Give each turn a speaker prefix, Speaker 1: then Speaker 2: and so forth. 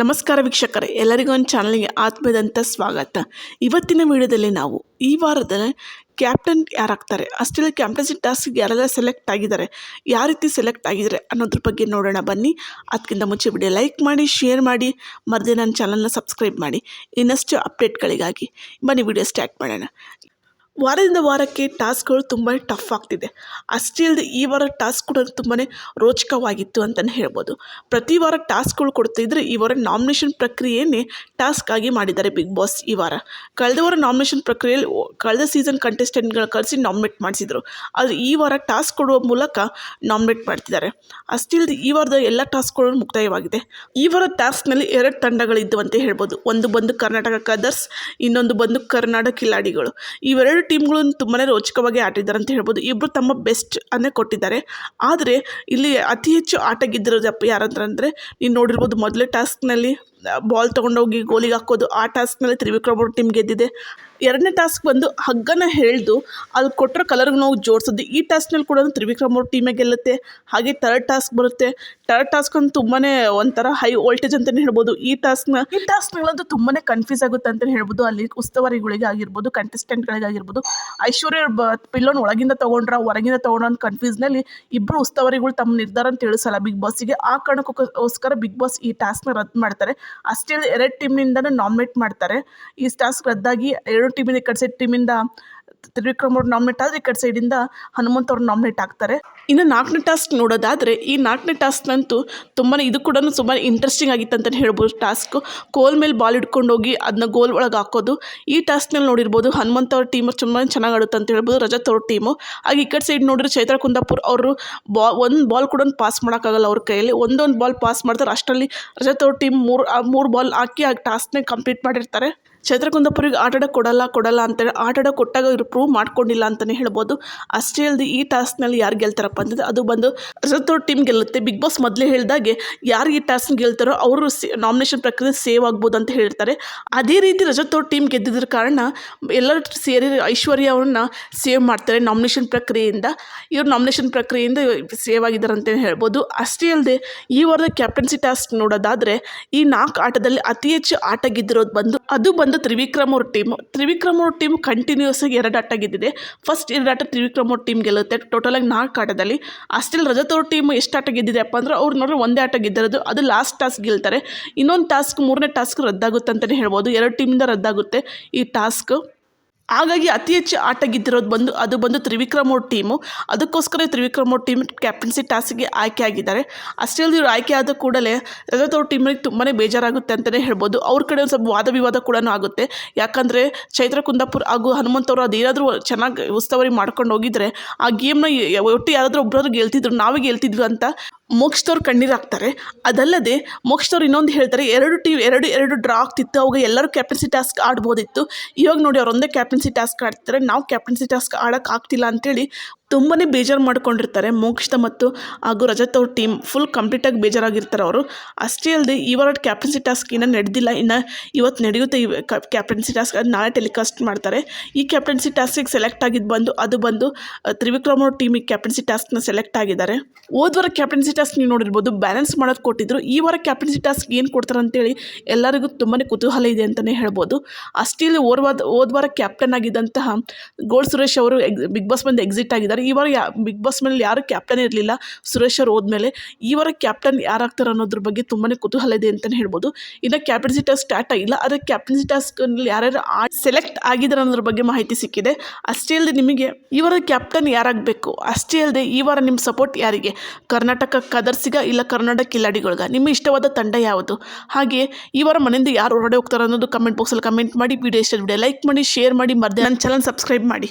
Speaker 1: ನಮಸ್ಕಾರ ವೀಕ್ಷಕರೇ, ಎಲ್ಲರಿಗೂ ಒಂದು ಚಾನಲ್ಗೆ ಆತ್ಮೀಯದಂಥ ಸ್ವಾಗತ. ಇವತ್ತಿನ ವಿಡಿಯೋದಲ್ಲಿ ನಾವು ಈ ವಾರದ ಕ್ಯಾಪ್ಟನ್ ಯಾರಾಗ್ತಾರೆ ಅಷ್ಟೆಲ್ಲ ಕ್ಯಾಪ್ಟನ್ಸಿ ಟಾಸ್ಕ್ಗೆ ಯಾರೆಲ್ಲ ಸೆಲೆಕ್ಟ್ ಆಗಿದ್ದಾರೆ, ಯಾವ ರೀತಿ ಸೆಲೆಕ್ಟ್ ಆಗಿದ್ದಾರೆ ಅನ್ನೋದ್ರ ಬಗ್ಗೆ ನೋಡೋಣ ಬನ್ನಿ. ಅದಕ್ಕಿಂತ ಮುಂಚೆ ವಿಡಿಯೋ ಲೈಕ್ ಮಾಡಿ ಶೇರ್ ಮಾಡಿ, ಮರದೇ ನನ್ನ ಚಾನಲ್ನ ಸಬ್ಸ್ಕ್ರೈಬ್ ಮಾಡಿ. ಇನ್ನಷ್ಟು ಅಪ್ಡೇಟ್ಗಳಿಗಾಗಿ ಬನ್ನಿ ವಿಡಿಯೋ ಸ್ಟಾರ್ಟ್ ಮಾಡೋಣ. ವಾರದಿಂದ ವಾರಕ್ಕೆ ಟಾಸ್ಕ್ಗಳು ತುಂಬ ಟಫ್ ಆಗ್ತಿದೆ. ಅಷ್ಟೇ ಅಲ್ಲದೆ ಈ ವಾರ ಟಾಸ್ಕ್ ಕೂಡ ತುಂಬಾ ರೋಚಕವಾಗಿತ್ತು ಅಂತಲೇ ಹೇಳ್ಬೋದು. ಪ್ರತಿ ವಾರ ಟಾಸ್ಕ್ಗಳು ಕೊಡ್ತಿದ್ರೆ ಈ ವಾರ ನಾಮಿನೇಷನ್ ಪ್ರಕ್ರಿಯೆಯೇ ಟಾಸ್ಕ್ ಆಗಿ ಮಾಡಿದ್ದಾರೆ ಬಿಗ್ ಬಾಸ್ ಈ ವಾರ. ಕಳೆದ ವಾರ ನಾಮಿನೇಷನ್ ಪ್ರಕ್ರಿಯೆಯಲ್ಲಿ ಕಳೆದ ಸೀಸನ್ ಕಂಟೆಸ್ಟೆಂಟ್ಗಳ ಕರೆಸಿ ನಾಮಿನೇಟ್ ಮಾಡಿಸಿದರು. ಆದರೆ ಈ ವಾರ ಟಾಸ್ಕ್ ಕೊಡುವ ಮೂಲಕ ನಾಮಿನೇಟ್ ಮಾಡ್ತಿದ್ದಾರೆ. ಅಷ್ಟೇ ಅಲ್ಲದೆ ಈ ವಾರದ ಎಲ್ಲ ಟಾಸ್ಕ್ಗಳು ಮುಕ್ತಾಯವಾಗಿದೆ. ಈ ವಾರ ಟಾಸ್ಕ್ನಲ್ಲಿ ಎರಡು ತಂಡಗಳಿದ್ದವು ಅಂತ ಹೇಳ್ಬೋದು. ಒಂದು ಬಂದು ಕರ್ನಾಟಕ ಕದರ್ಸ್, ಇನ್ನೊಂದು ಬಂದು ಕರ್ನಾಟಕ ಕಿಲಾಡಿಗಳು. ಇವೆರಡು ಟೀಮ್ಗಳು ತುಂಬಾ ರೋಚಕವಾಗಿ ಆಟಿದ್ದಾರೆ ಅಂತ ಹೇಳ್ಬೋದು. ಇಬ್ಬರು ತಮ್ಮ ಬೆಸ್ಟ್ ಅನ್ನೇ ಕೊಟ್ಟಿದ್ದಾರೆ. ಆದರೆ ಇಲ್ಲಿ ಅತಿ ಹೆಚ್ಚು ಆಟ ಗೆದ್ದಿರೋದಪ್ಪ ಯಾರಂತಂದರೆ ನೀನು ನೋಡಿರ್ಬೋದು ಮೊದಲೇ ಟಾಸ್ಕ್ನಲ್ಲಿ ಬಾಲ್ ತೊಗೊಂಡೋಗಿ ಗೋಲಿಗೆ ಹಾಕೋದು, ಆ ಟಾಸ್ಕ್ನಲ್ಲಿ ತ್ರಿವಿಕ್ರಮ್ ಅವ್ರ ಟೀಮ್ ಗೆದ್ದಿದೆ. ಎರಡನೇ ಟಾಸ್ಕ್ ಬಂದು ಹಗ್ಗನ ಹೇಳ್ದು, ಅಲ್ಲಿ ಕೊಟ್ಟರೆ ಕಲರ್ಗೆ ನಾವು ಜೋಡಿಸೋದು. ಈ ಟಾಸ್ಕ್ನಲ್ಲಿ ಕೂಡ ತ್ರಿವಿಕ್ರಮ್ ಅವ್ರ ಟೀಮೇ ಗೆಲ್ಲುತ್ತೆ. ಹಾಗೆ ಥರ್ಡ್ ಟಾಸ್ಕ್ ಬರುತ್ತೆ. ಥರ್ಡ್ ಟಾಸ್ಕ್ ಅಂತ ತುಂಬಾ ಒಂಥರ ಹೈ ವೋಲ್ಟೇಜ್ ಅಂತಲೇ ಹೇಳ್ಬೋದು. ಈ ಟಾಸ್ಕ್ನ ಈ ಟಾಸ್ಕ್ಗಳಂತೂ ತುಂಬಾ ಕನ್ಫ್ಯೂಸ್ ಆಗುತ್ತೆ ಅಂತಲೇ ಹೇಳ್ಬೋದು. ಅಲ್ಲಿ ಉಸ್ತುವಾರಿಗಳಿಗೆ ಆಗಿರ್ಬೋದು ಕಂಟೆಸ್ಟೆಂಟ್ಗಳಿಗಾಗಿರ್ಬೋದು ಐಶ್ವರ್ಯ ಪಿಲ್ಲೋನ್ ಒಳಗಿಂದ ತೊಗೊಂಡ್ರ, ಹೊರಗಿಂದ ತೊಗೊಂಡ್ರ ಅಂತ ಕನ್ಫ್ಯೂಸ್ನಲ್ಲಿ ಇಬ್ಬರು ಉಸ್ತುವಾರಿಗಳು ತಮ್ಮ ನಿರ್ಧಾರ ಅಂತ ತಿಳಿಸಲ್ಲ ಬಿಗ್ ಬಾಸಿಗೆ ಆ ಕಾರಣಕ್ಕೋಸ್ಕರ ಬಿಗ್ ಬಾಸ್ ಈ ಟಾಸ್ಕ್ನ ರದ್ದು ಮಾಡ್ತಾರೆ. ಅಷ್ಟೇ ರೆಡ್ ಎರಡು ಟೀಮ್ನಿಂದನೂ ನಾಮಿನೇಟ್ ಮಾಡ್ತಾರೆ. ಈ ಟಾಸ್ಕ್ ರದ್ದಾಗಿ ಎರಡು ಟೀಮಿಂದ ಈ ಟೀಮಿಂದ ತ್ರಿವಿಕ್ರಮ್ ಅವ್ರು ನಾಮಿನೇಟ್ ಆದರೆ ಈ ಕಡೆ ಸೈಡಿಂದ ಹನುಮಂತ್ ಅವ್ರು ನಾಮಿನೇಟ್ ಆಗ್ತಾರೆ. ಇನ್ನು ನಾಲ್ಕನೇ ಟಾಸ್ಕ್ ನೋಡೋದಾದರೆ, ಈ ನಾಲ್ಕನೇ ಟಾಸ್ಕ್ನಂತೂ ತುಂಬಾ ಇದು ಕೂಡ ತುಂಬಾ ಇಂಟ್ರೆಸ್ಟಿಂಗ್ ಆಗಿತ್ತು ಅಂತಲೇ ಹೇಳ್ಬೋದು ಟಾಸ್ಕ್ ಕೋಲ್ ಮೇಲೆ ಬಾಲ್ ಹಿಡ್ಕೊಂಡು ಹೋಗಿ ಅದನ್ನ ಗೋಲ್ ಒಳಗೆ ಹಾಕೋದು. ಈ ಟಾಸ್ಕ್ನಲ್ಲಿ ನೋಡಿರ್ಬೋದು ಹನುಮಂತ್ ಅವ್ರ ಟೀಮ್ ತುಂಬಾ ಚೆನ್ನಾಗಿ ಆಡುತ್ತೆ ಅಂತ ಹೇಳ್ಬೋದು ರಜತ್ ಅವ್ರ ಟೀಮು ಹಾಗೆ ಈ ಕಡೆ ಸೈಡ್ ನೋಡಿದ್ರೆ ಚೈತ್ರ ಕುಂದಾಪುರ್ ಅವರು ಬಾ, ಒಂದು ಬಾಲ್ ಕೂಡ ಪಾಸ್ ಮಾಡೋಕ್ಕಾಗಲ್ಲ ಅವ್ರ ಕೈಯಲ್ಲಿ. ಒಂದೊಂದು ಬಾಲ್ ಪಾಸ್ ಮಾಡ್ತಾರೆ. ಅಷ್ಟರಲ್ಲಿ ರಜತ್ ಅವ್ರ ಟೀಮ್ ಮೂರು ಮೂರು ಬಾಲ್ ಹಾಕಿ ಆ ಟಾಸ್ಕ್ನೇ ಕಂಪ್ಲೀಟ್ ಮಾಡಿರ್ತಾರೆ. ಚೈತ್ರ ಕುಂದಾಪುರಿಗೆ ಆಟ ಆಡೋಕೆ ಕೊಡಲ್ಲ ಕೊಡಲ್ಲ ಅಂತೇಳಿ ಆಟ ಆಡೋಕೆ ಕೊಟ್ಟಾಗ ಇವರು ಪ್ರೂವ್ ಮಾಡ್ಕೊಂಡಿಲ್ಲ ಅಂತಲೇ ಹೇಳ್ಬೋದು. ಅಷ್ಟೇ ಅಲ್ಲದೆ ಈ ಟಾಸ್ಕ್ನಲ್ಲಿ ಯಾರು ಗೆಲ್ತಾರಪ್ಪ ಅಂತಂದರೆ ಅದು ಬಂದು ಅವ್ರ ಟೀಮ್ ಗೆಲ್ಲುತ್ತೆ. ಬಿಗ್ ಬಾಸ್ ಮೊದಲೇ ಹೇಳಿದಾಗೆ ಯಾರು ಈ ಟಾಸ್ಕ್ ಗೆಲ್ತಾರೋ ಅವರು ಸೇ ನಾಮಿನೇಷನ್ ಪ್ರಕ್ರಿಯೆ ಸೇವ್ ಆಗ್ಬೋದು ಅಂತ ಹೇಳ್ತಾರೆ. ಅದೇ ರೀತಿ ರಜತ್ ಟೀಮ್ ಗೆದ್ದಿದ್ರ ಕಾರಣ ಎಲ್ಲರೂ ಸೇರಿ ಐಶ್ವರ್ಯ ಅವ್ರನ್ನ ಸೇವ್ ಮಾಡ್ತಾರೆ ನಾಮಿನೇಷನ್ ಪ್ರಕ್ರಿಯೆಯಿಂದ. ಇವ್ರು ನಾಮಿನೇಷನ್ ಪ್ರಕ್ರಿಯೆಯಿಂದ ಸೇವ್ ಆಗಿದ್ದಾರೆ ಅಂತಲೇ ಹೇಳ್ಬೋದು. ಅಷ್ಟೇ ಅಲ್ಲದೆ ಈ ವಾರದ ಕ್ಯಾಪ್ಟನ್ಸಿ ಟಾಸ್ಕ್ ನೋಡೋದಾದರೆ ಈ ನಾಲ್ಕು ಆಟದಲ್ಲಿ ಅತಿ ಹೆಚ್ಚು ಆಟ ಗೆದ್ದಿರೋದು ಬಂದು ಅದು ತ್ರಿವಿಕ್ರಮ್ ಅವ್ರ ಟೀಮ್ ತ್ರಿವಿಕ್ರಮ್ ಅವ್ರ ಟೀಮ್ ಕಂಟಿನ್ಯೂಸ್ ಆಗಿ ಎರಡು ಆಟ ಗೆದ್ದಿದೆ. ಫಸ್ಟ್ ಎರಡು ಆಟ ತ್ರಿವಿಕ್ರಮ್ ಅವ್ರ ಟೀಮ್ ಗೆಲ್ಲುತ್ತೆ ಟೋಟಲಾಗಿ ನಾಲ್ಕು ಆಟದಲ್ಲಿ. ಅಷ್ಟಿಲ್ ರಜತ್ ಟೀಮ್ ಎಷ್ಟು ಆಟ ಗೆದ್ದಿದೆಪ್ಪ ಅಂದ್ರೆ ಅವ್ರು ನೋಡಿದ್ರೆ ಒಂದೇ ಆಟ ಗೆದ್ದಿರೋದು. ಅದು ಲಾಸ್ಟ್ ಟಾಸ್ಕ್ ಗೆಲ್ತಾರೆ. ಇನ್ನೊಂದು ಟಾಸ್ಕ್ ಮೂರನೇ ಟಾಸ್ಕ್ ರದ್ದಾಗುತ್ತೆ ಅಂತಲೇ ಹೇಳ್ಬೋದು. ಎರಡು ಟೀಮಿಂದ ರದ್ದಾಗುತ್ತೆ ಈ ಟಾಸ್ಕ್ ಹಾಗಾಗಿ ಅತಿ ಹೆಚ್ಚು ಆಟ ಗೆದ್ದಿರೋದು ಬಂದು, ಅದು ಬಂದು ತ್ರಿವಿಕ್ರಮ್ ಅವ್ರ ಟೀಮು ಅದಕ್ಕೋಸ್ಕರ ತ್ರಿವಿಕ್ರಮ್ ಅವ್ರ ಟೀಮ್ ಕ್ಯಾಪ್ಟನ್ಸಿ ಟಾಸ್ಗೆ ಆಯ್ಕೆ ಆಗಿದ್ದಾರೆ. ಅಷ್ಟೇ ಅಲ್ಲದೆ ಇವ್ರು ಆಯ್ಕೆ ಆದ ಕೂಡಲೇ ರಜತ್ ಅವ್ರ ಟೀಮಿಗೆ ತುಂಬಾ ಬೇಜಾರಾಗುತ್ತೆ ಅಂತಲೇ ಹೇಳ್ಬೋದು. ಅವ್ರ ಕಡೆ ಒಂದು ಸ್ವಲ್ಪ ವಾದ ವಿವಾದ ಕೂಡ ಆಗುತ್ತೆ. ಯಾಕಂದರೆ ಚೈತ್ರ ಕುಂದಾಪುರ್ ಹಾಗೂ ಹನುಮಂತ್ ಅವರು ಅದೇನಾದರೂ ಚೆನ್ನಾಗಿ ಉಸ್ತುವಾರಿ ಮಾಡ್ಕೊಂಡು ಹೋಗಿದ್ರೆ ಆ ಗೇಮ್ನ ಒಟ್ಟು ಯಾರಾದರೂ ಒಬ್ಬರಾದ್ರೂ ಗೆಲ್ತಿದ್ರು, ನಾವೇ ಗೆಲ್ತಿದ್ವಿ ಅಂತ ಮೋಕ್ಷದವ್ರು ಕಣ್ಣೀರು ಹಾಕ್ತಾರೆ. ಅದಲ್ಲದೆ ಮೋಕ್ಷದವ್ರು ಇನ್ನೊಂದು ಹೇಳ್ತಾರೆ, ಎರಡು ಟೀಮ್ ಎರಡು ಎರಡು ಡ್ರಾ ಆಗ್ತಿತ್ತು, ಅವಾಗ ಎಲ್ಲರೂ ಕ್ಯಾಪ್ಟನ್ಸಿ ಟಾಸ್ಕ್ ಆಡ್ಬೋದಿತ್ತು. ಇವಾಗ ನೋಡಿ ಅವ್ರೊಂದೇ ಕ್ಯಾಪ್ಟನ್ಸಿ ಟಾಸ್ಕ್ ಆಡ್ತಾರೆ. ನಾವು ಕ್ಯಾಪ್ಟನ್ಸಿ ಟಾಸ್ಕ್ ಆಡೋಕ್ಕಾಗ್ತಿಲ್ಲ ಅಂತೇಳಿ ತುಂಬಾ ಬೇಜಾರು ಮಾಡ್ಕೊಂಡಿರ್ತಾರೆ. ಮೋಕ್ಷಿತ ಮತ್ತು ಹಾಗೂ ರಜತ್ ಅವ್ರ ಟೀಮ್ ಫುಲ್ ಕಂಪ್ಲೀಟಾಗಿ ಬೇಜಾರಾಗಿರ್ತಾರೆ ಅವರು. ಅಷ್ಟೇ ಅಲ್ಲದೆ ಈ ವಾರ ಕ್ಯಾಪ್ಟನ್ಸಿ ಟಾಸ್ಕ್ ಇನ್ನೂ ನಡೆದಿಲ್ಲ. ಇನ್ನು ಇವತ್ತು ನಡೆಯುತ್ತೆ ಇವ ಕ್ಯಾಪ್ಟನ್ಸಿ ಟಾಸ್ಕ್ ಅದು ನಾಳೆ ಟೆಲಿಕಾಸ್ಟ್ ಮಾಡ್ತಾರೆ. ಈ ಕ್ಯಾಪ್ಟನ್ಸಿ ಟಾಸ್ಕಿಗೆ ಸೆಲೆಕ್ಟ್ ಆಗಿದ್ದು ಬಂದು, ಅದು ಬಂದು ತ್ರಿವಿಕ್ರಮ್ ಅವ್ರ ಟೀಮಿಗೆ ಕ್ಯಾಪ್ಟನ್ಸಿ ಟಾಸ್ಕ್ನ ಸೆಲೆಕ್ಟ್ ಆಗಿದ್ದಾರೆ. ಹೋದ ವಾರ ಕ್ಯಾಪ್ಟನ್ಸಿ ಟಾಸ್ಕ್ ನೀವು ನೋಡಿರ್ಬೋದು. ಬ್ಯಾಲೆನ್ಸ್ ಮಾಡೋದು ಕೊಟ್ಟಿದ್ರು. ಈ ವಾರ ಕ್ಯಾಪ್ಟನ್ಸಿ ಟಾಸ್ಕ್ ಏನು ಕೊಡ್ತಾರೆ ಅಂತೇಳಿ ಎಲ್ಲರಿಗೂ ತುಂಬಾ ಕುತೂಹಲ ಇದೆ ಅಂತಲೇ ಹೇಳ್ಬೋದು. ಅಷ್ಟೇ ಓರ್ವಾದ ಕ್ಯಾಪ್ಟನ್ ಆಗಿದ್ದಂತಹ ಗೋಲ್ಡ್ ಸುರೇಶ್ ಅವರು ಬಿಗ್ ಬಾಸ್ ಬಂದು ಎಕ್ಸಿಟ್ ಆಗಿದ್ದಾರೆ. ಈ ವಾರ ಯಾ ಬಿಗ್ ಬಾಸ್ ಮೇಲೆ ಯಾರು ಕ್ಯಾಪ್ಟನ್ ಇರಲಿಲ್ಲ, ಸುರೇಶ್ ಅವರು ಹೋದ್ಮೇಲೆ. ಈ ವಾರ ಕ್ಯಾಪ್ಟನ್ ಯಾರಾಗ್ತಾರೆ ಅನ್ನೋದ್ರ ಬಗ್ಗೆ ತುಂಬಾ ಕುತೂಹಲ ಇದೆ ಅಂತಲೇ ಹೇಳ್ಬೋದು. ಇನ್ನು ಕ್ಯಾಪ್ಟನ್ಸಿ ಟಾಸ್ಕ್ ಸ್ಟಾರ್ಟ್ ಆಗಿಲ್ಲ, ಆದರೆ ಕ್ಯಾಪ್ಟನ್ಸಿ ಟಾಸ್ಕ್ನಲ್ಲಿ ಯಾರ್ಯಾರು ಸೆಲೆಕ್ಟ್ ಆಗಿದ್ದಾರೆ ಅನ್ನೋದ್ರ ಬಗ್ಗೆ ಮಾಹಿತಿ ಸಿಕ್ಕಿದೆ. ಅಷ್ಟೇ ಅಲ್ಲದೆ ನಿಮಗೆ ಈ ವಾರ ಕ್ಯಾಪ್ಟನ್ ಯಾರಾಗಬೇಕು? ಅಷ್ಟೇ ಅಲ್ಲದೆ ಈ ವಾರ ನಿಮ್ಮ ಸಪೋರ್ಟ್ ಯಾರಿಗೆ? ಕರ್ನಾಟಕ ಕದರ್ಸಿಗ ಇಲ್ಲ ಕರ್ನಾಟಕ ಕಿಲಾಡಿಗಳಿಗ? ನಿಮ್ಮ ಇಷ್ಟವಾದ ತಂಡ ಯಾವುದು? ಹಾಗೆ ಈ ವಾರ ಮನೆಯಿಂದ ಯಾರು ಹೊರಗಡೆ ಹೋಗ್ತಾರೆ ಅನ್ನೋದು ಕಮೆಂಟ್ ಬಾಕ್ಸಲ್ಲಿ ಕಮೆಂಟ್ ಮಾಡಿ ವಿಡಿಯೋ ಇಷ್ಟ ವಿಡಿಯೋ ಲೈಕ್ ಮಾಡಿ ಶೇರ್ ಮಾಡಿ, ಮರ್ದೆ ನನ್ನ ಚಾನಲ್ ಸಬ್ಸ್ಕ್ರೈಬ್ ಮಾಡಿ.